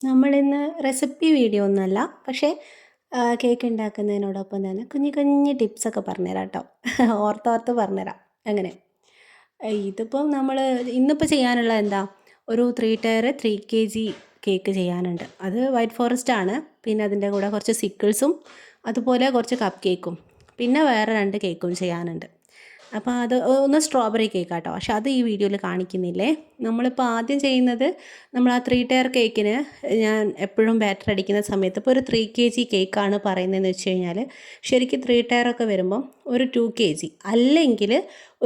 നമ്മളിന്ന് recipe video ഒന്നുമല്ല പക്ഷേ കേക്ക് ഉണ്ടാക്കുന്നതിനോടൊപ്പം തന്നെ കുഞ്ഞു കുഞ്ഞു ടിപ്സൊക്കെ പറഞ്ഞുതരാം കേട്ടോ. ഓർത്തോർത്ത് പറഞ്ഞുതരാം. അങ്ങനെ. ഇതിപ്പം നമ്മൾ ഇന്നിപ്പോൾ ചെയ്യാനുള്ള എന്താ? ഒരു three tier three K G cake ചെയ്യാനുണ്ട്. അത് വൈറ്റ് ഫോറസ്റ്റ് ആണ്. പിന്നെ അതിന്റെ കൂടെ കുറച്ച് സിക്കിൾസും അതുപോലെ കുറച്ച് കപ്പ് കേക്കും പിന്നെ വേറെ രണ്ട് കേക്കും ചെയ്യാനുണ്ട്. അപ്പോൾ അത് ഒന്ന് സ്ട്രോബെറി കേക്ക് കേട്ടോ പക്ഷെ അത് ഈ വീഡിയോയിൽ കാണിക്കുന്നില്ലേ? നമ്മളിപ്പോൾ ആദ്യം ചെയ്യുന്നത് നമ്മൾ ആ ത്രീ ടയർ കേക്കിന് ഞാൻ എപ്പോഴും ബാറ്റർ അടിക്കുന്ന സമയത്ത് ഇപ്പോൾ ഒരു ത്രീ കെ ജി കേക്കാണ് പറയുന്നതെന്ന് വെച്ച് കഴിഞ്ഞാൽ ശരിക്കും ത്രീ ടയർ ഒക്കെ വരുമ്പം ഒരു ടു കെ ജി അല്ലെങ്കിൽ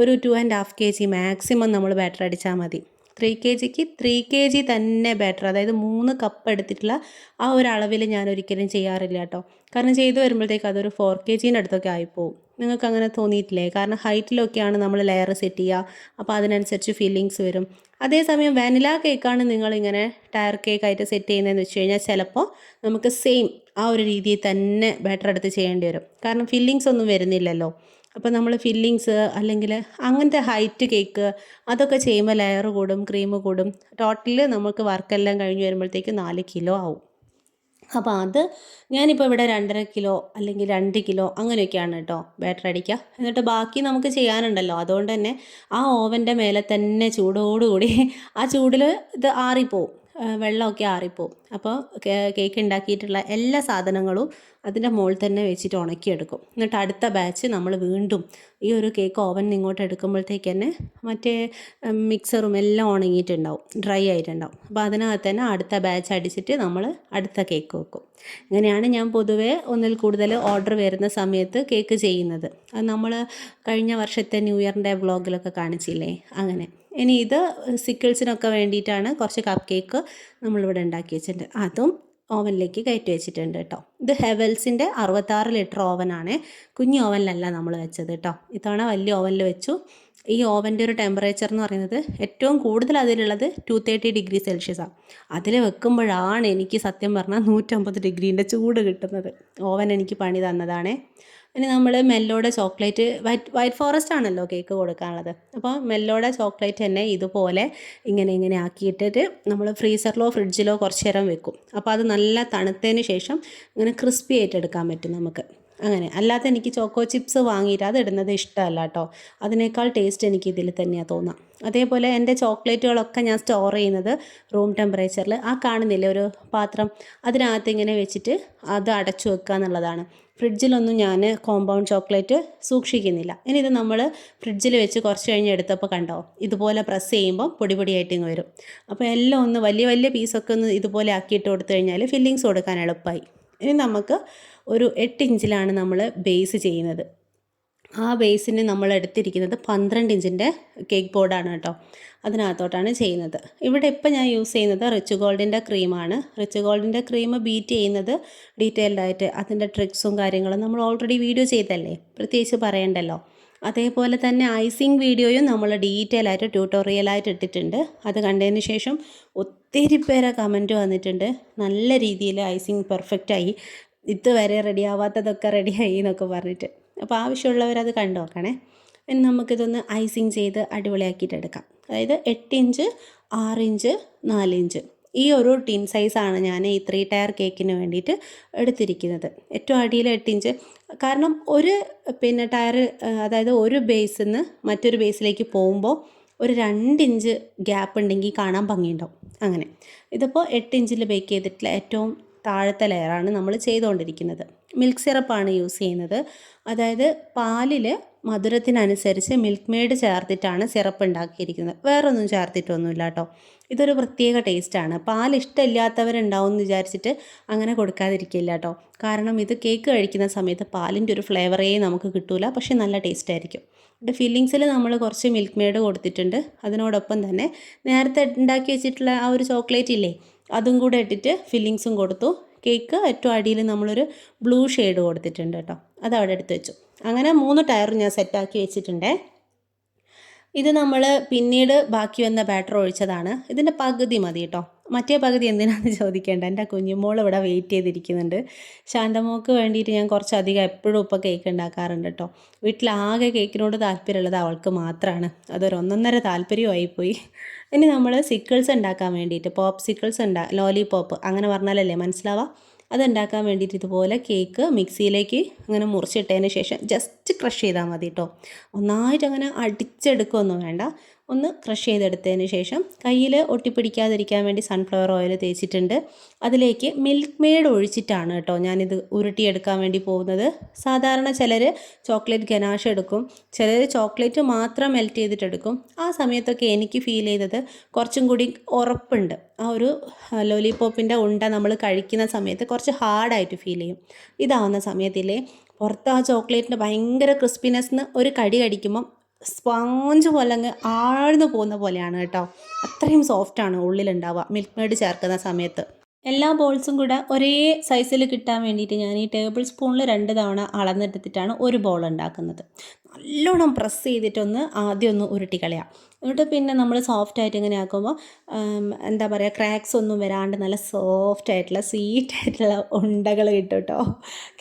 ഒരു two and half K G maximum നമ്മൾ ബാറ്റർ അടിച്ചാൽ മതി. ത്രീ കെ ജിക്ക് ത്രീ കെ ജി തന്നെ ബാറ്റർ അതായത് മൂന്ന് കപ്പ് എടുത്തിട്ടുള്ള ആ ഒരു അളവിൽ ഞാൻ ഒരിക്കലും ചെയ്യാറില്ല കേട്ടോ. കാരണം ചെയ്തു വരുമ്പോഴത്തേക്ക് അതൊരു ഫോർ കെ ജീന്റെ അടുത്തൊക്കെ ആയിപ്പോവും. നിങ്ങൾക്ക് അങ്ങനെ തോന്നിയിട്ടില്ലേ? കാരണം ഹൈറ്റിലൊക്കെയാണ് നമ്മൾ ലെയർ സെറ്റ് ചെയ്യുക. അപ്പോൾ അതിനനുസരിച്ച് ഫീലിങ്സ് വരും. അതേസമയം വാനില കേക്കാണ് നിങ്ങളിങ്ങനെ ടയർ കേക്കായിട്ട് സെറ്റ് ചെയ്യുന്നതെന്ന് വെച്ച് കഴിഞ്ഞാൽ ചിലപ്പോൾ നമുക്ക് സെയിം ആ ഒരു രീതിയിൽ തന്നെ ബാറ്റർ എടുത്ത് ചെയ്യേണ്ടി വരും. കാരണം ഫില്ലിങ്സ് ഒന്നും വരുന്നില്ലല്ലോ. അപ്പോൾ നമ്മൾ ഫില്ലിങ്സ് അല്ലെങ്കിൽ അങ്ങനത്തെ ഹൈറ്റ് കേക്ക് അതൊക്കെ ചെയ്യുമ്പോൾ ലെയർ കൂടും ക്രീം കൂടും. ടോട്ടൽ നമുക്ക് വർക്കെല്ലാം കഴിഞ്ഞ് വരുമ്പോഴത്തേക്ക് നാല് കിലോ ആവും. അപ്പോൾ അത് ഞാനിപ്പോൾ ഇവിടെ രണ്ടര കിലോ അല്ലെങ്കിൽ രണ്ട് കിലോ അങ്ങനെയൊക്കെയാണ് കേട്ടോ ബാറ്റർ അടിക്കുക എന്നിട്ട് ബാക്കി നമുക്ക് ചെയ്യാനുണ്ടല്ലോ. അതുകൊണ്ട് തന്നെ ആ ഓവന്റെ മേലെ തന്നെ ചൂടോടുകൂടി ആ ചൂടിൽ ഇത് ആറിപ്പോവും. വെള്ളമൊക്കെ ആറിപ്പോവും. അപ്പോൾ കേക്ക് ഉണ്ടാക്കിയിട്ടുള്ള എല്ലാ സാധനങ്ങളും അതിന്റെ മുകളിൽ തന്നെ വെച്ചിട്ട് ഉണക്കിയെടുക്കും എന്നിട്ട് അടുത്ത ബാച്ച് നമ്മൾ വീണ്ടും ഈ ഒരു കേക്ക് ഓവൻ ഇങ്ങോട്ട് എടുക്കുമ്പോഴത്തേക്ക് തന്നെ മറ്റേ മിക്സറും എല്ലാം ഉണങ്ങിയിട്ടുണ്ടാവും ഡ്രൈ ആയിട്ടുണ്ടാവും. അപ്പോൾ അതിനകത്ത് തന്നെ അടുത്ത ബാച്ച് അടിച്ചിട്ട് നമ്മൾ അടുത്ത കേക്ക് വെക്കും. ഇങ്ങനെയാണ് ഞാൻ പൊതുവേ ഒന്നിൽ കൂടുതൽ ഓർഡർ വരുന്ന സമയത്ത് കേക്ക് ചെയ്യുന്നത്. അത് നമ്മൾ കഴിഞ്ഞ വർഷത്തെ ന്യൂ ഇയറിന്റെ വ്ളോഗിലൊക്കെ കാണിച്ചില്ലേ? അങ്ങനെ. ഇനി ഇത് സിക്കിൾസിനൊക്കെ വേണ്ടിയിട്ടാണ് കുറച്ച് കപ്പ് കേക്ക് നമ്മളിവിടെ ഉണ്ടാക്കി വെച്ചിട്ടുണ്ട്. അതും ഓവനിലേക്ക് കയറ്റി വെച്ചിട്ടുണ്ട് കേട്ടോ. ഇത് ഹെവൽസിന്റെ അറുപത്താറ് ലിറ്റർ ഓവനാണ് കുഞ്ഞു ഓവനിലല്ല നമ്മൾ വെച്ചത് കേട്ടോ. ഇത്തവണ വലിയ ഓവനിൽ വെച്ചു. ഈ ഓവന്റെ ഒരു ടെമ്പറേച്ചർ എന്ന് പറയുന്നത് ഏറ്റവും കൂടുതൽ അതിലുള്ളത് ടു തേർട്ടി ഡിഗ്രി സെൽഷ്യസാണ് അതിൽ വെക്കുമ്പോഴാണ് എനിക്ക് സത്യം പറഞ്ഞാൽ നൂറ്റമ്പത് ഡിഗ്രീന്റെ ചൂട് കിട്ടുന്നത്. ഓവൻ എനിക്ക് പണി തന്നതാണേ. ഇനി നമ്മൾ മെല്ലോടെ ചോക്ലേറ്റ് വൈറ്റ് വൈറ്റ് ഫോറസ്റ്റ് ആണല്ലോ കേക്ക് കൊടുക്കാനുള്ളത്. അപ്പോൾ മെല്ലോടെ ചോക്ലേറ്റ് തന്നെ ഇതുപോലെ ഇങ്ങനെ ഇങ്ങനെ ആക്കിയിട്ടിട്ട് നമ്മൾ ഫ്രീസറിലോ ഫ്രിഡ്ജിലോ കുറച്ച് നേരം വെക്കും. അപ്പോൾ അത് നല്ല തണുത്തതിന് ശേഷം ഇങ്ങനെ ക്രിസ്പി ആയിട്ട് എടുക്കാൻ പറ്റും നമുക്ക്. അങ്ങനെ. അല്ലാതെ എനിക്ക് ചോക്കോ ചിപ്സ് വാങ്ങിയിട്ട് അത് ഇടുന്നത് ഇഷ്ടമല്ല കേട്ടോ. അതിനേക്കാൾ ടേസ്റ്റ് എനിക്ക് ഇതിൽ തന്നെയാണ് തോന്നാം. അതേപോലെ എന്റെ ചോക്ലേറ്റുകളൊക്കെ ഞാൻ സ്റ്റോർ ചെയ്യുന്നത് റൂം ടെമ്പറേച്ചറിൽ ആ കാണുന്നില്ല ഒരു പാത്രം? അതിനകത്ത് ഇങ്ങനെ വെച്ചിട്ട് അത് അടച്ചു വെക്കുക എന്നുള്ളതാണ് ഫ്രിഡ്ജിലൊന്നും ഞാൻ കോമ്പൗണ്ട് ചോക്ലേറ്റ് സൂക്ഷിക്കുന്നില്ല. ഇനി ഇത് നമ്മൾ ഫ്രിഡ്ജിൽ വെച്ച് കുറച്ച് കഴിഞ്ഞ് എടുത്തപ്പോൾ കണ്ടോ? ഇതുപോലെ പ്രസ് ചെയ്യുമ്പോൾ പൊടി പൊടിയായിട്ട് ഇങ്ങ് വരും. അപ്പോൾ എല്ലാം ഒന്ന് വലിയ വലിയ പീസൊക്കെ ഒന്ന് ഇതുപോലെ ആക്കിയിട്ട് കൊടുത്തു കഴിഞ്ഞാൽ ഫില്ലിങ്സ് കൊടുക്കാൻ എളുപ്പമായി ഇനി നമുക്ക് ഒരു എട്ട് ഇഞ്ചിലാണ് നമ്മൾ ബേസ് ചെയ്യുന്നത്. ആ ബേസിന് നമ്മൾ എടുത്തിരിക്കുന്നത് പന്ത്രണ്ട് ഇഞ്ചിന്റെ കേക്ക് ബോർഡാണ് കേട്ടോ. അതിനകത്തോട്ടാണ് ചെയ്യുന്നത്. ഇവിടെ ഇപ്പം ഞാൻ യൂസ് ചെയ്യുന്നത് റിച്ച് ഗോൾഡിന്റെ ക്രീമാണ് റിച്ച് ഗോൾഡിന്റെ ക്രീം ബീറ്റ് ചെയ്യുന്നത് ഡീറ്റെയിൽഡ് ആയിട്ട് അതിന്റെ ട്രിക്സും കാര്യങ്ങളും നമ്മൾ ഓൾറെഡി വീഡിയോ ചെയ്തല്ലേ? പ്രത്യേകിച്ച് പറയണ്ടല്ലോ. അതേപോലെ തന്നെ ഐസിങ് വീഡിയോയും നമ്മൾ ഡീറ്റെയിൽ ആയിട്ട് ട്യൂട്ടോറിയലായിട്ട് ഇട്ടിട്ടുണ്ട്. അത് കണ്ടതിന് ശേഷം ഒത്തിരി പേരെ കമന്റ് വന്നിട്ടുണ്ട്. നല്ല രീതിയിൽ ഐസിങ് പെർഫെക്റ്റായി ഇതുവരെ റെഡിയാവാത്തതൊക്കെ റെഡിയായി എന്നൊക്കെ പറഞ്ഞിട്ട്. അപ്പോൾ ആവശ്യമുള്ളവരത് കണ്ടു നോക്കണേ. ഇനി നമുക്കിതൊന്ന് ഐസിങ് ചെയ്ത് അടിപൊളിയാക്കിയിട്ട് എടുക്കാം. അതായത് എട്ട് ഇഞ്ച് ആറ് ഇഞ്ച് നാല് ഇഞ്ച്. ഈ ഒരു ടിൻ സൈസാണ് ഞാൻ ഈ ത്രീ ടയർ കേക്കിന് വേണ്ടിയിട്ട് എടുത്തിരിക്കുന്നത്. ഏറ്റവും അടിയിൽ എട്ട് ഇഞ്ച്. കാരണം ഒരു പിന്നെ ടയർ അതായത് ഒരു ബേസിൽ നിന്ന് മറ്റൊരു ബേസിലേക്ക് പോകുമ്പോൾ ഒരു രണ്ട് ഇഞ്ച് ഗ്യാപ്പ് ഉണ്ടെങ്കിൽ കാണാൻ ഭംഗിയുണ്ടാവും. അങ്ങനെ. ഇതിപ്പോൾ എട്ട് ഇഞ്ചിൽ ബേക്ക് ചെയ്തിട്ടുള്ള ഏറ്റവും താഴത്തെ ലെയറാണ് നമ്മൾ ചെയ്തുകൊണ്ടിരിക്കുന്നത് മിൽക്ക് സിറപ്പാണ് യൂസ് ചെയ്യുന്നത്. അതായത് പാലിൽ മധുരത്തിനനുസരിച്ച് മിൽക്ക് മെയ്ഡ് ചേർത്തിട്ടാണ് സിറപ്പ് ഉണ്ടാക്കിയിരിക്കുന്നത്. വേറൊന്നും ചേർത്തിട്ടൊന്നുമില്ല കേട്ടോ ഇതൊരു പ്രത്യേക ടേസ്റ്റാണ്. പാൽ ഇഷ്ടമില്ലാത്തവരുണ്ടാവും എന്ന് വിചാരിച്ചിട്ട് അങ്ങനെ കൊടുക്കാതിരിക്കില്ല കേട്ടോ കാരണം ഇത് കേക്ക് കഴിക്കുന്ന സമയത്ത് പാലിന്റെ ഒരു ഫ്ലേവറേ നമുക്ക് കിട്ടൂല. പക്ഷേ നല്ല ടേസ്റ്റ് ആയിരിക്കും ഇവിടെ ഫില്ലിങ്സിൽ നമ്മൾ കുറച്ച് മിൽക്ക് മെയ്ഡ് കൊടുത്തിട്ടുണ്ട്. അതിനോടൊപ്പം തന്നെ നേരത്തെ ഉണ്ടാക്കി വെച്ചിട്ടുള്ള ആ ഒരു ചോക്ലേറ്റ് ഇല്ലേ അതും കൂടെ ഇട്ടിട്ട് ഫില്ലിങ്സും കൊടുത്തു. കേക്ക് ഏറ്റവും അടിയിൽ നമ്മളൊരു ബ്ലൂ ഷെയ്ഡ് കൊടുത്തിട്ടുണ്ട് കേട്ടോ. അത് അവിടെ എടുത്ത് വെച്ചു. അങ്ങനെ മൂന്ന് ടയർ ഞാൻ സെറ്റാക്കി വെച്ചിട്ടുണ്ടേ. ഇത് നമ്മൾ പിന്നീട് ബാക്കി വന്ന ബാറ്റർ ഒഴിച്ചതാണ്. ഇതിന്റെ പകുതി മതി കേട്ടോ. മറ്റേ പകുതി എന്തിനാണെന്ന് ചോദിക്കേണ്ട. എന്റെ കുഞ്ഞുമോൾ ഇവിടെ വെയിറ്റ് ചെയ്തിരിക്കുന്നുണ്ട്. ശാന്തമോക്ക് വേണ്ടിയിട്ട് ഞാൻ കുറച്ചധികം എപ്പോഴും ഇപ്പോൾ കേക്ക് ഉണ്ടാക്കാറുണ്ട് കേട്ടോ. വീട്ടിലാകെ കേക്കിനോട് താല്പര്യമുള്ളത് അവൾക്ക് മാത്രമാണ് അതൊരു ഒന്നൊന്നര താല്പര്യമായിപ്പോയി. ഇനി നമ്മൾ സിക്കിൾസ് ഉണ്ടാക്കാൻ വേണ്ടിയിട്ട് പോപ്പ് സിക്കിൾസ് ഉണ്ടാ ലോലിപോപ്പ് അങ്ങനെ പറഞ്ഞാലല്ലേ മനസ്സിലാവുക അതുണ്ടാക്കാൻ വേണ്ടിയിട്ട് ഇതുപോലെ കേക്ക് മിക്സിയിലേക്ക് അങ്ങനെ മുറിച്ചിട്ടതിന് ശേഷം ജസ്റ്റ് ക്രഷ് ചെയ്താൽ മതി കേട്ടോ ഒന്നായിട്ട് അങ്ങനെ അടിച്ചെടുക്കുകയൊന്നും വേണ്ട. ഒന്ന് ക്രഷ് ചെയ്തെടുത്തതിന് ശേഷം കയ്യിൽ ഒട്ടിപ്പിടിക്കാതിരിക്കാൻ വേണ്ടി സൺഫ്ലവർ ഓയിൽ തേച്ചിട്ടുണ്ട്. അതിലേക്ക് മിൽക്ക് മെയ്ഡ് ഒഴിച്ചിട്ടാണ് കേട്ടോ ഞാനിത് ഉരുട്ടിയെടുക്കാൻ വേണ്ടി പോകുന്നത്. സാധാരണ ചിലർ ചോക്ലേറ്റ് ഗനാഷ് എടുക്കും. ചിലർ ചോക്ലേറ്റ് മാത്രം മെൽറ്റ് ചെയ്തിട്ടെടുക്കും. ആ സമയത്തൊക്കെ എനിക്ക് ഫീൽ ചെയ്തത് കുറച്ചും കൂടി ഉറപ്പുണ്ട്. ആ ഒരു ലോലിപോപ്പിന്റെ ഉണ്ട നമ്മൾ കഴിക്കുന്ന സമയത്ത് കുറച്ച് ഹാർഡായിട്ട് ഫീൽ ചെയ്യും. ഇതാവുന്ന സമയത്തില്ലേ പുറത്ത് ആ ചോക്ലേറ്റിന്റെ ഭയങ്കര ക്രിസ്പിനെസ്സിന് ഒരു കടി കടിക്കുമ്പം സ്പോഞ്ച് പോലെ അങ്ങ് ആഴ്ന്നു പോകുന്ന പോലെയാണ് കേട്ടോ. അത്രയും സോഫ്റ്റാണ് ഉള്ളിലുണ്ടാവുക മിൽക്ക് മെയ്ഡ് ചേർക്കുന്ന സമയത്ത്. എല്ലാ ബോൾസും കൂടെ ഒരേ സൈസിൽ കിട്ടാൻ വേണ്ടിയിട്ട് ഞാൻ ഈ ടേബിൾ സ്പൂണിൽ രണ്ട് തവണ അളന്നെടുത്തിട്ടാണ് ഒരു ബോൾ ഉണ്ടാക്കുന്നത്. നല്ലോണം പ്രസ് ചെയ്തിട്ടൊന്ന് ആദ്യം ഒന്ന് ഉരുട്ടി കളയാം. എന്നിട്ട് പിന്നെ നമ്മൾ സോഫ്റ്റ് ആയിട്ട് ഇങ്ങനെ ആക്കുമ്പോൾ എന്താ പറയുക ക്രാക്സ് ഒന്നും വരാണ്ട് നല്ല സോഫ്റ്റ് ആയിട്ടുള്ള സ്വീറ്റ് ആയിട്ടുള്ള ഉണ്ടകൾ കിട്ടും കേട്ടോ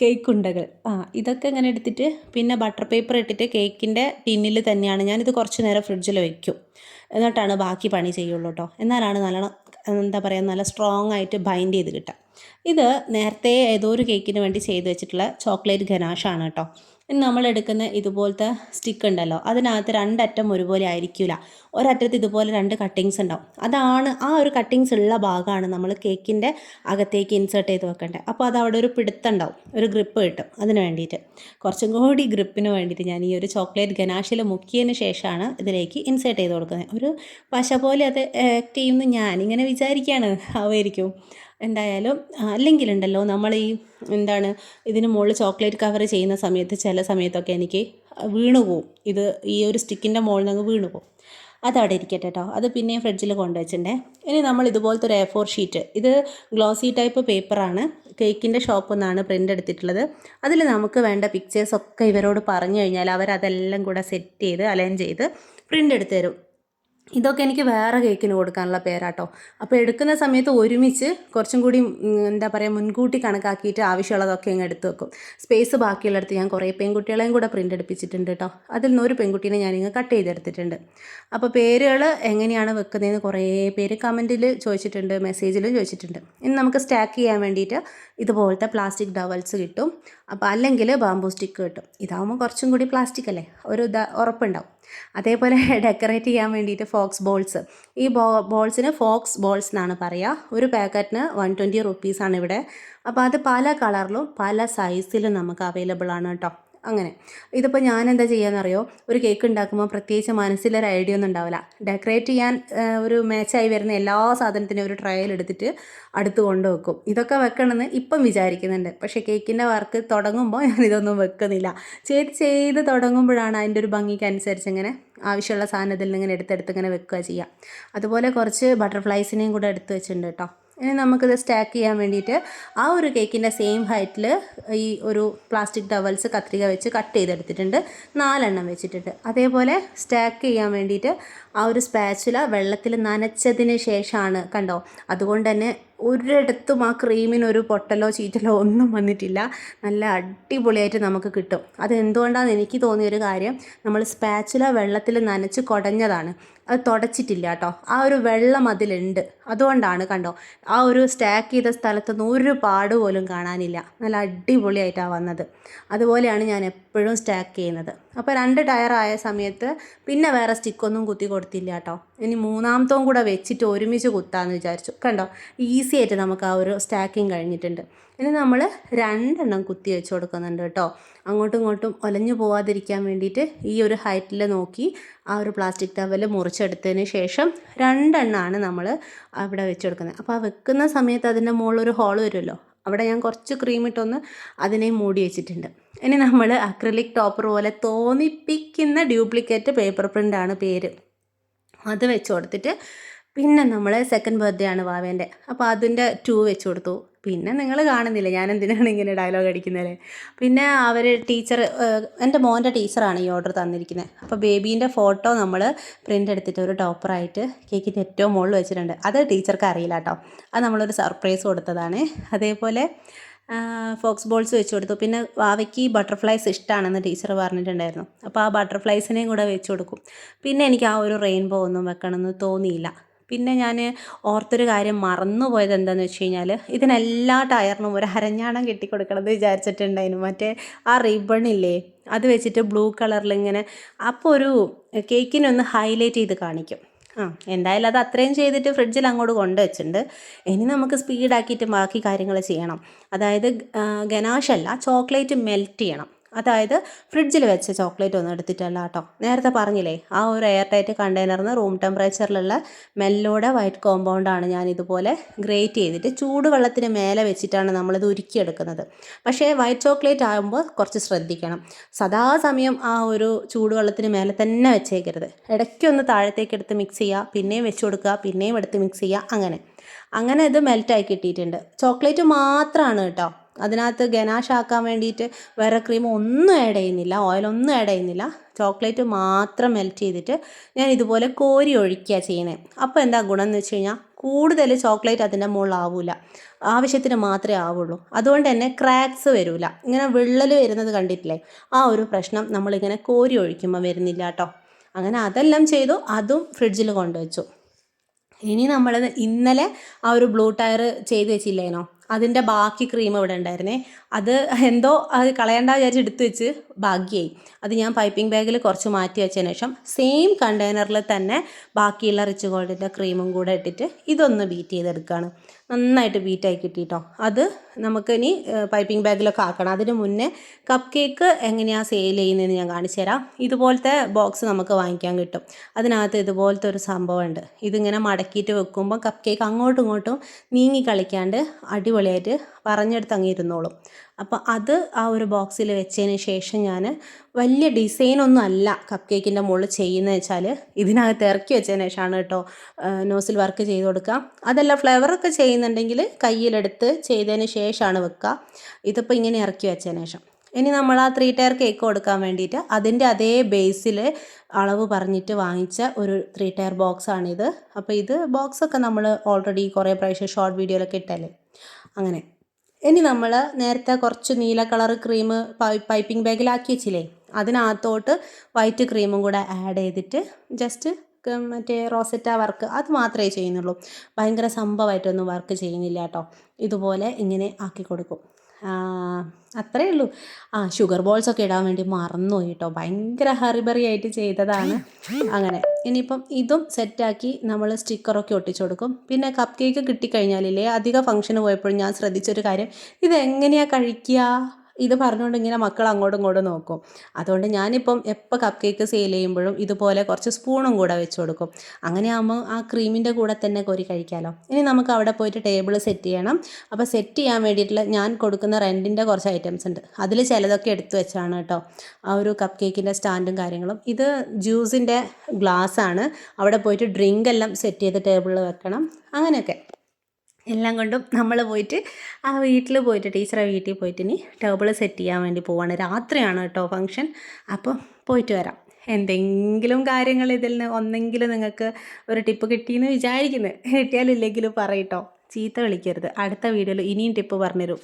കേക്ക് ഉണ്ടകൾ ആ ഇതൊക്കെ ഇങ്ങനെ എടുത്തിട്ട് പിന്നെ ബട്ടർ പേപ്പർ ഇട്ടിട്ട് കേക്കിന്റെ ടിന്നിൽ തന്നെയാണ്. ഞാനിത് കുറച്ച് നേരം ഫ്രിഡ്ജിൽ വയ്ക്കും എന്നിട്ടാണ് ബാക്കി പണി ചെയ്യുള്ളൂ കേട്ടോ എന്നാലാണ് നല്ലോണം എന്താ പറയുക നല്ല സ്ട്രോങ് ആയിട്ട് ബൈൻഡ് ചെയ്ത് കിട്ടുക. ഇത് നേരത്തെ ഏതോ ഒരു കേക്കിന് വേണ്ടി ചെയ്ത് വെച്ചിട്ടുള്ള ചോക്ലേറ്റ് ഗനാഷാണ് കേട്ടോ ഇനി നമ്മൾ എടുക്കുന്ന ഇതുപോലത്തെ സ്റ്റിക്ക് ഉണ്ടല്ലോ അതിനകത്ത് രണ്ടറ്റം ഒരുപോലെ ആയിരിക്കില്ല ഒരറ്റത്ത് ഇതുപോലെ രണ്ട് കട്ടിങ്സ് ഉണ്ടാവും. അതാണ് ആ ഒരു കട്ടിങ്സ് ഉള്ള ഭാഗമാണ് നമ്മൾ കേക്കിന്റെ അകത്തേക്ക് ഇൻസേർട്ട് ചെയ്ത് വെക്കേണ്ടത് അപ്പോൾ അത് അവിടെ ഒരു പിടുത്തുണ്ടാവും ഒരു ഗ്രിപ്പ് കിട്ടും അതിന് വേണ്ടിയിട്ട്. കുറച്ചും കൂടി ഗ്രിപ്പിന് വേണ്ടിയിട്ട് ഞാൻ ഈ ഒരു ചോക്ലേറ്റ് ഗനാഷിൽ മുക്കിയതിന് ശേഷമാണ് ഇതിലേക്ക് ഇൻസേർട്ട് ചെയ്ത് കൊടുക്കുന്നത്. ഒരു പശ പോലെ അത് ആക്ട് ചെയ്യുമെന്ന് ഞാനിങ്ങനെ വിചാരിക്കുകയാണ്. ആവുമായിരിക്കും. എന്തായാലും അല്ലെങ്കിലുണ്ടല്ലോ നമ്മൾ ഈ എന്താണ് ഇതിന് മുകളിൽ ചോക്ലേറ്റ് കവർ ചെയ്യുന്ന സമയത്ത് ചില സമയത്തൊക്കെ എനിക്ക് വീണു പോവും. ഇത് ഈ ഒരു സ്റ്റിക്കിന്റെ മുകളിൽ നിന്ന് വീണു പോവും. അതവിടെ ഇരിക്കട്ടെ കേട്ടോ അത് പിന്നെയും ഫ്രിഡ്ജിൽ കൊണ്ടുവച്ചിട്ടുണ്ടേ ഇനി നമ്മൾ ഇതുപോലത്തെ ഒരു എ ഫോർ ഷീറ്റ് ഇത് ഗ്ലോസി ടൈപ്പ് പേപ്പറാണ് കേക്കിന്റെ ഷോപ്പിൽ നിന്നാണ് പ്രിന്റ് എടുത്തിട്ടുള്ളത്. അതിൽ നമുക്ക് വേണ്ട പിക്ചേഴ്സൊക്കെ ഇവരോട് പറഞ്ഞു കഴിഞ്ഞാൽ അവരതെല്ലാം കൂടെ സെറ്റ് ചെയ്ത് അലൈൻ ചെയ്ത് പ്രിന്റ് എടുത്തു തരും. ഇതൊക്കെ എനിക്ക് വേറെ കേക്കിന് കൊടുക്കാനുള്ള പേരാട്ടോ. അപ്പോൾ എടുക്കുന്ന സമയത്ത് ഒരുമിച്ച് കുറച്ചും കൂടി എന്താ പറയുക മുൻകൂട്ടി കണക്കാക്കിയിട്ട് ആവശ്യമുള്ളതൊക്കെ അങ്ങ് എടുത്ത് വെക്കും. സ്പേസ് ബാക്കിയുള്ളിടത്ത് ഞാൻ കുറേ പെൺകുട്ടികളെയും കൂടെ പ്രിന്റ് എടുപ്പിച്ചിട്ടുണ്ട് കേട്ടോ അതിൽ നിന്ന് ഒരു പെൺകുട്ടീനെ ഞാനിങ്ങ് കട്ട് ചെയ്തെടുത്തിട്ടുണ്ട്. അപ്പോൾ പേരുകൾ എങ്ങനെയാണ് വെക്കുന്നതെന്ന് കുറേ പേര് കമന്റിൽ ചോദിച്ചിട്ടുണ്ട് മെസ്സേജിലും ചോദിച്ചിട്ടുണ്ട്. ഇനി നമുക്ക് സ്റ്റാക്ക് ചെയ്യാൻ വേണ്ടിയിട്ട് ഇതുപോലത്തെ പ്ലാസ്റ്റിക് ഡവൽസ് കിട്ടും. അപ്പോൾ അല്ലെങ്കിൽ ബാംബൂ സ്റ്റിക്ക് കിട്ടും. ഇതാകുമ്പോൾ കുറച്ചും കൂടി പ്ലാസ്റ്റിക് അല്ലേ? ഒരു ഉറപ്പുണ്ടാവും. അതേപോലെ ഡെക്കറേറ്റ് ചെയ്യാൻ വേണ്ടിയിട്ട് ഫോക്സ് ബോൾസ് ഈ ബോ ബോൾസിന് ഫോക്സ് ബോൾസ് എന്നാണ് പറയുക ഒരു പാക്കറ്റിന് വൺ ട്വന്റി റുപ്പീസാണ് ഇവിടെ. അപ്പോൾ അത് പല കളറിലും പല സൈസിലും നമുക്ക് അവൈലബിൾ ആണ് കേട്ടോ. അങ്ങനെ. ഇതിപ്പോൾ ഞാൻ എന്താ ചെയ്യാന്നറിയോ? ഒരു കേക്ക് ഉണ്ടാക്കുമ്പോൾ പ്രത്യേകിച്ച് മനസ്സിലൊരു ഐഡിയ ഒന്നും ഉണ്ടാവില്ല. ഡെക്കറേറ്റ് ചെയ്യാൻ ഒരു മാച്ചായി വരുന്ന എല്ലാ സാധനത്തിനും ഒരു ട്രയൽ എടുത്തിട്ട് അടുത്ത് കൊണ്ട് വെക്കും. ഇതൊക്കെ വെക്കണമെന്ന് ഇപ്പം വിചാരിക്കുന്നുണ്ട്. പക്ഷേ കേക്കിന്റെ വർക്ക് തുടങ്ങുമ്പോൾ ഞാൻ ഇതൊന്നും വെക്കുന്നില്ല. ചെയ്ത് ചെയ്ത് തുടങ്ങുമ്പോഴാണ് അതിന്റെ ഒരു ഭംഗിക്കനുസരിച്ച് ഇങ്ങനെ ആവശ്യമുള്ള സാധനത്തിൽ നിന്ന് ഇങ്ങനെ എടുത്തെടുത്ത് ഇങ്ങനെ വെക്കുക ചെയ്യുക അതുപോലെ കുറച്ച് ബട്ടർഫ്ലൈസിനെയും കൂടെ എടുത്ത് വെച്ചിട്ടുണ്ട് കേട്ടോ. ഇനി നമുക്കിത് സ്റ്റാക്ക് ചെയ്യാൻ വേണ്ടിയിട്ട് ആ ഒരു കേക്കിന്റെ സെയിം ഹൈറ്റിൽ ഈ ഒരു പ്ലാസ്റ്റിക് ടവൽസ് കത്രിക വെച്ച് കട്ട് ചെയ്തെടുത്തിട്ടുണ്ട്. നാലെണ്ണം വെച്ചിട്ടുണ്ട്. അതേപോലെ സ്റ്റാക്ക് ചെയ്യാൻ വേണ്ടിയിട്ട് ആ ഒരു സ്പാച്ചുല വെള്ളത്തിൽ നനച്ചതിന് ശേഷമാണ് കണ്ടോ? അതുകൊണ്ട് തന്നെ ഒരിടത്തും ആ ക്രീമിനൊരു പൊട്ടലോ ചീറ്റലോ ഒന്നും വന്നിട്ടില്ല. നല്ല അടിപൊളിയായിട്ട് നമുക്ക് കിട്ടും. അതെന്തുകൊണ്ടാണെന്ന് എനിക്ക് തോന്നിയൊരു കാര്യം നമ്മൾ സ്പാച്ചുല വെള്ളത്തിൽ നനച്ച് കുടഞ്ഞതാണ്. അത് തുടച്ചിട്ടില്ല കേട്ടോ. ആ ഒരു വെള്ളം അതിലുണ്ട്. അതുകൊണ്ടാണ് കണ്ടോ ആ ഒരു സ്റ്റാക്ക് ചെയ്ത സ്ഥലത്തൊന്നും ഒരു പാട് പോലും കാണാനില്ല. നല്ല അടിപൊളിയായിട്ടാണ് വന്നത്. അതുപോലെയാണ് ഞാൻ എപ്പോഴും സ്റ്റാക്ക് ചെയ്യുന്നത്. അപ്പോൾ രണ്ട് ടയറായ സമയത്ത് പിന്നെ വേറെ സ്റ്റിക്കൊന്നും കുത്തി കൊടുത്തില്ല കേട്ടോ ഇനി മൂന്നാമത്തവും കൂടെ വെച്ചിട്ട് ഒരുമിച്ച് കുത്താമെന്ന് വിചാരിച്ചു. കണ്ടോ? ഈസി ആയിട്ട് നമുക്ക് ആ ഒരു സ്റ്റാക്കിങ് കഴിഞ്ഞിട്ടുണ്ട്. ഇനി നമ്മൾ രണ്ടെണ്ണം കുത്തി വെച്ച് കൊടുക്കുന്നുണ്ട് കേട്ടോ അങ്ങോട്ടും ഇങ്ങോട്ടും ഒലഞ്ഞു പോവാതിരിക്കാൻ വേണ്ടിയിട്ട് ഈ ഒരു ഹൈറ്റിൽ നോക്കി ആ ഒരു പ്ലാസ്റ്റിക് ടവൽ മുറിച്ചെടുത്തതിന് ശേഷം രണ്ടെണ്ണമാണ് നമ്മൾ അവിടെ വെച്ച് കൊടുക്കുന്നത്. അപ്പോൾ ആ വെക്കുന്ന സമയത്ത് അതിന്റെ മുകളിൽ ഒരു ഹോൾ വരുമല്ലോ? അവിടെ ഞാൻ കുറച്ച് ക്രീം ഇട്ടൊന്ന് അതിനെ മൂടി വെച്ചിട്ടുണ്ട്. ഇനി നമ്മൾ അക്രിലിക് ടോപ്പർ പോലെ തോന്നിപ്പിക്കുന്ന ഡ്യൂപ്ലിക്കേറ്റ് പേപ്പർ പ്രിന്റാണ് പേര്. അത് വെച്ച് കൊടുത്തിട്ട് പിന്നെ നമ്മൾ സെക്കൻഡ് ബർത്ത്ഡേ ആണ് വാവേന്റെ. അപ്പോൾ അതിന്റെ ടു വെച്ച് കൊടുത്തു. പിന്നെ നിങ്ങൾ കാണുന്നില്ല? ഞാൻ എന്തിനാണ് ഇങ്ങനെ ഡയലോഗ് അടിക്കുന്നത് പിന്നെ അവർ ടീച്ചർ എന്റെ മോന്റെ ടീച്ചറാണ് ഈ ഓർഡർ തന്നിരിക്കുന്നത് അപ്പോൾ ബേബീന്റെ ഫോട്ടോ നമ്മൾ പ്രിന്റ് എടുത്തിട്ട് ഒരു ടോപ്പറായിട്ട് കേക്കിന്റെ ഏറ്റവും മുകളിൽ വെച്ചിട്ടുണ്ട്. അത് ടീച്ചർക്ക് അറിയില്ല കേട്ടോ അത് നമ്മളൊരു സർപ്രൈസ് കൊടുത്തതാണ്. അതേപോലെ ഫോക്സ് ബോൾസ് വെച്ച് കൊടുത്തു. പിന്നെ വാവയ്ക്ക് ബട്ടർഫ്ലൈസ് ഇഷ്ടമാണെന്ന് ടീച്ചർ പറഞ്ഞിട്ടുണ്ടായിരുന്നു. അപ്പോൾ ആ ബട്ടർഫ്ലൈസിനെയും കൂടെ വെച്ച് കൊടുക്കും. പിന്നെ എനിക്ക് ആ ഒരു റെയിൻബോ ഒന്നും വെക്കണമെന്ന് തോന്നിയില്ല. പിന്നെ ഞാൻ ഓർത്തൊരു കാര്യം മറന്നു പോയത് എന്താണെന്ന് വെച്ച് കഴിഞ്ഞാൽ ഇതിനെല്ലാ ടയറിനും ഒരു അരഞ്ഞാണം കെട്ടിക്കൊടുക്കണമെന്ന് വിചാരിച്ചിട്ടുണ്ടായിരുന്നു. മറ്റേ ആ റിബണില്ലേ അത് വെച്ചിട്ട് ബ്ലൂ കളറിൽ ഇങ്ങനെ അപ്പോൾ ഒരു കേക്കിനൊന്ന് ഹൈലൈറ്റ് ചെയ്ത് കാണിക്കും. ആ എന്തായാലും അത് അത്രയും ചെയ്തിട്ട് ഫ്രിഡ്ജിൽ അങ്ങോട്ട് കൊണ്ടുവച്ചിട്ടുണ്ട് ഇനി നമുക്ക് സ്പീഡാക്കിയിട്ട് ബാക്കി കാര്യങ്ങൾ ചെയ്യണം. അതായത് ഗനാഷല്ല ചോക്ലേറ്റ് മെൽറ്റ് ചെയ്യണം. അതായത് ഫ്രിഡ്ജിൽ വെച്ച ചോക്ലേറ്റ് ഒന്നും എടുത്തിട്ടല്ല കേട്ടോ. നേരത്തെ പറഞ്ഞില്ലേ ആ ഒരു എയർ ടൈറ്റ് കണ്ടെയ്നറിന് റൂം ടെമ്പറേച്ചറിലുള്ള മെല്ലോടെ വൈറ്റ് കോമ്പൗണ്ടാണ് ഞാൻ ഇതുപോലെ ഗ്രേറ്റ് ചെയ്തിട്ട് ചൂടുവെള്ളത്തിന് മേലെ വെച്ചിട്ടാണ് നമ്മളിത് ഉരുക്കിയെടുക്കുന്നത്. പക്ഷേ വൈറ്റ് ചോക്ലേറ്റ് ആകുമ്പോൾ കുറച്ച് ശ്രദ്ധിക്കണം. സദാസമയം ആ ഒരു ചൂടുവെള്ളത്തിന് മേലെ തന്നെ വെച്ചേക്കരുത്. ഇടയ്ക്കൊന്ന് താഴത്തേക്ക് എടുത്ത് മിക്സ് ചെയ്യുക പിന്നെയും വെച്ച് കൊടുക്കുക പിന്നെയും എടുത്ത് മിക്സ് ചെയ്യുക അങ്ങനെ. അങ്ങനെ ഇത് മെൽറ്റായി കിട്ടിയിട്ടുണ്ട്. ചോക്ലേറ്റ് മാത്രമാണ് കേട്ടോ. അതിനകത്ത് ഗനാഷ് ആക്കാൻ വേണ്ടിയിട്ട് വേറെ ക്രീം ഒന്നും ആഡ് ചെയ്യുന്നില്ല ഓയിലൊന്നും ആഡ് ചെയ്യുന്നില്ല. ചോക്ലേറ്റ് മാത്രം മെൽറ്റ് ചെയ്തിട്ട് ഞാൻ ഇതുപോലെ കോരി ഒഴിക്കുക ചെയ്യണേ. അപ്പോൾ എന്താ ഗുണം എന്ന് വെച്ച് കഴിഞ്ഞാൽ കൂടുതൽ ചോക്ലേറ്റ് അതിന്റെ മുകളിലാവില്ല ആവശ്യത്തിന് മാത്രമേ ആവുള്ളൂ. അതുകൊണ്ട് തന്നെ ക്രാക്സ് വരില്ല ഇങ്ങനെ വിള്ളൽ വരുന്നത് കണ്ടിട്ടില്ലേ? ആ ഒരു പ്രശ്നം നമ്മളിങ്ങനെ കോരി ഒഴിക്കുമ്പോൾ വരുന്നില്ല കേട്ടോ. അങ്ങനെ അതെല്ലാം ചെയ്തു അതും ഫ്രിഡ്ജിൽ കൊണ്ടുവച്ചു. ഇനി നമ്മൾ ഇന്നലെ ആ ഒരു ബ്ലൂ ടയർ ചെയ്ത് വെച്ചില്ലേനോ? അതിന്റെ ബാക്കി ക്രീം ഇവിടെ ഉണ്ടായിരുന്നേ. അത് എന്തോ അത് കളയണ്ട വിചാരിച്ച് എടുത്തു വെച്ച് ബാക്കിയായി. അത് ഞാൻ പൈപ്പിംഗ് ബാഗിൽ കുറച്ച് മാറ്റി വെച്ചതിന് ശേഷം സെയിം കണ്ടെയ്നറിൽ തന്നെ ബാക്കിയുള്ള റിച്ച് ഗോൾഡിന്റെ ക്രീമും കൂടെ ഇട്ടിട്ട് ഇതൊന്ന് ബീറ്റ് ചെയ്തെടുക്കുകയാണ് നന്നായിട്ട് ബീറ്റായി കിട്ടിയിട്ടോ അത് നമുക്കിനി പൈപ്പിംഗ് ബാഗിലൊക്കെ ആക്കണം. അതിന് മുന്നേ കപ്പ് കേക്ക് എങ്ങനെയാണ് സെയിൽ ചെയ്യുന്നതെന്ന് ഞാൻ കാണിച്ചു തരാം. ഇതുപോലത്തെ ബോക്സ് നമുക്ക് വാങ്ങിക്കാൻ കിട്ടും. അതിനകത്ത് ഇതുപോലത്തെ ഒരു സംഭവമുണ്ട്. ഇതിങ്ങനെ മടക്കിയിട്ട് വെക്കുമ്പോൾ കപ്പ് കേക്ക് അങ്ങോട്ടും ഇങ്ങോട്ടും നീങ്ങി കളിക്കാണ്ട് അടിപൊളിയായിട്ട് പറഞ്ഞെടുത്ത് അങ്ങ് ഇരുന്നോളും. അപ്പോൾ അത് ആ ഒരു ബോക്സിൽ വെച്ചതിന് ശേഷം ഞാൻ വലിയ ഡിസൈനൊന്നും അല്ല കപ്പ് കേക്കിന്റെ മുകളിൽ ചെയ്യുന്നത് വെച്ചാൽ ഇതിനകത്ത് ഇറക്കി വെച്ചതിന് ശേഷമാണ് കേട്ടോ നോസിൽ വർക്ക് ചെയ്ത് കൊടുക്കുക. അതല്ല ഫ്ലവറൊക്കെ ചെയ്യുന്നുണ്ടെങ്കിൽ കയ്യിലെടുത്ത് ചെയ്തതിന് ശേഷമാണ് വെക്കുക. ഇതിപ്പോൾ ഇങ്ങനെ ഇറക്കി വെച്ചതിന് ശേഷം. ഇനി നമ്മൾ ആ ത്രീ ടയർ കേക്ക് കൊടുക്കാൻ വേണ്ടിയിട്ട് അതിന്റെ അതേ ബേസിൽ അളവ് പറഞ്ഞിട്ട് വാങ്ങിച്ച ഒരു ത്രീ ടയർ ബോക്സാണിത് അപ്പോൾ ഇത് ബോക്സൊക്കെ നമ്മൾ ഓൾറെഡി കുറേ പ്രാവശ്യം ഷോർട്ട് വീഡിയോയിലൊക്കെ ഇട്ടല്ലേ? അങ്ങനെ. ഇനി നമ്മൾ നേരത്തെ കുറച്ച് നീല കളർ ക്രീം പൈപ്പിംഗ് ബാഗിലാക്കി വെച്ചില്ലേ അതിനകത്തോട്ട് വൈറ്റ് ക്രീമും കൂടെ ആഡ് ചെയ്തിട്ട് ജസ്റ്റ് മറ്റേ റോസറ്റ വർക്ക് അത് മാത്രമേ ചെയ്യുന്നുള്ളൂ. ഭയങ്കര സംഭവമായിട്ടൊന്നും വർക്ക് ചെയ്യുന്നില്ല കേട്ടോ. ഇതുപോലെ ഇങ്ങനെ ആക്കി കൊടുക്കും. അത്രയേ ഉള്ളൂ. ആ ഷുഗർ ബോൾസ് ഒക്കെ ഇടാൻ വേണ്ടി മറന്നുപോയി കേട്ടോ ഭയങ്കര ഹറിബറി ആയിട്ട് ചെയ്തതാണ്. അങ്ങനെ. ഇനിയിപ്പം ഇതും സെറ്റാക്കി നമ്മൾ സ്റ്റിക്കറൊക്കെ ഒട്ടിച്ചു കൊടുക്കും. പിന്നെ കപ്പ് കേക്ക് കിട്ടിക്കഴിഞ്ഞാലില്ലേ അധിക ഫംഗ്ഷന് പോയപ്പോഴും ഞാൻ ശ്രദ്ധിച്ചൊരു കാര്യം. ഇതെങ്ങനെയാണ് കഴിക്കുക? ഇത് പറഞ്ഞുകൊണ്ട് ഇങ്ങനെ മക്കൾ അങ്ങോട്ടും ഇങ്ങോട്ടും നോക്കും. അതുകൊണ്ട് ഞാനിപ്പം എപ്പോൾ കപ്പ് കേക്ക് സെയിൽ ചെയ്യുമ്പോഴും ഇതുപോലെ കുറച്ച് സ്പൂണും കൂടെ വെച്ച് കൊടുക്കും. അങ്ങനെ ആകുമ്പോൾ ആ ക്രീമിന്റെ കൂടെ തന്നെ കോരി കഴിക്കാമല്ലോ ഇനി നമുക്ക് അവിടെ പോയിട്ട് ടേബിൾ സെറ്റ് ചെയ്യണം. അപ്പോൾ സെറ്റ് ചെയ്യാൻ വേണ്ടിയിട്ടുള്ള ഞാൻ കൊടുക്കുന്ന റെന്റിന്റെ കുറച്ച് ഐറ്റംസ് ഉണ്ട്. അതിൽ ചിലതൊക്കെ എടുത്തു വെച്ചാണ് കേട്ടോ. ആ ഒരു കപ്പ് കേക്കിന്റെ സ്റ്റാൻഡും കാര്യങ്ങളും. ഇത് ജ്യൂസിന്റെ ആണ്. അവിടെ പോയിട്ട് ഡ്രിങ്ക് എല്ലാം സെറ്റ് ചെയ്ത് ടേബിളിൽ വെക്കണം. അങ്ങനെയൊക്കെ. എല്ലാം കൊണ്ടും നമ്മൾ പോയിട്ട് ആ വീട്ടിൽ പോയിട്ട് ടീച്ചറെ വീട്ടിൽ പോയിട്ട് ഇനി ടേബിൾ സെറ്റ് ചെയ്യാൻ വേണ്ടി പോവാണ്. രാത്രിയാണ് കേട്ടോ ഫംഗ്ഷൻ. അപ്പോൾ പോയിട്ട് വരാം. എന്തെങ്കിലും കാര്യങ്ങൾ ഇതിൽ നിന്ന് ഒന്നെങ്കിലും നിങ്ങൾക്ക് ഒരു ടിപ്പ് കിട്ടിയെന്ന് വിചാരിക്കുന്നു. കിട്ടിയാലില്ലെങ്കിലും പറയട്ടോ ചീത്ത വിളിക്കരുത്. അടുത്ത വീഡിയോയിൽ ഇനിയും ടിപ്പ് പറഞ്ഞുതരും.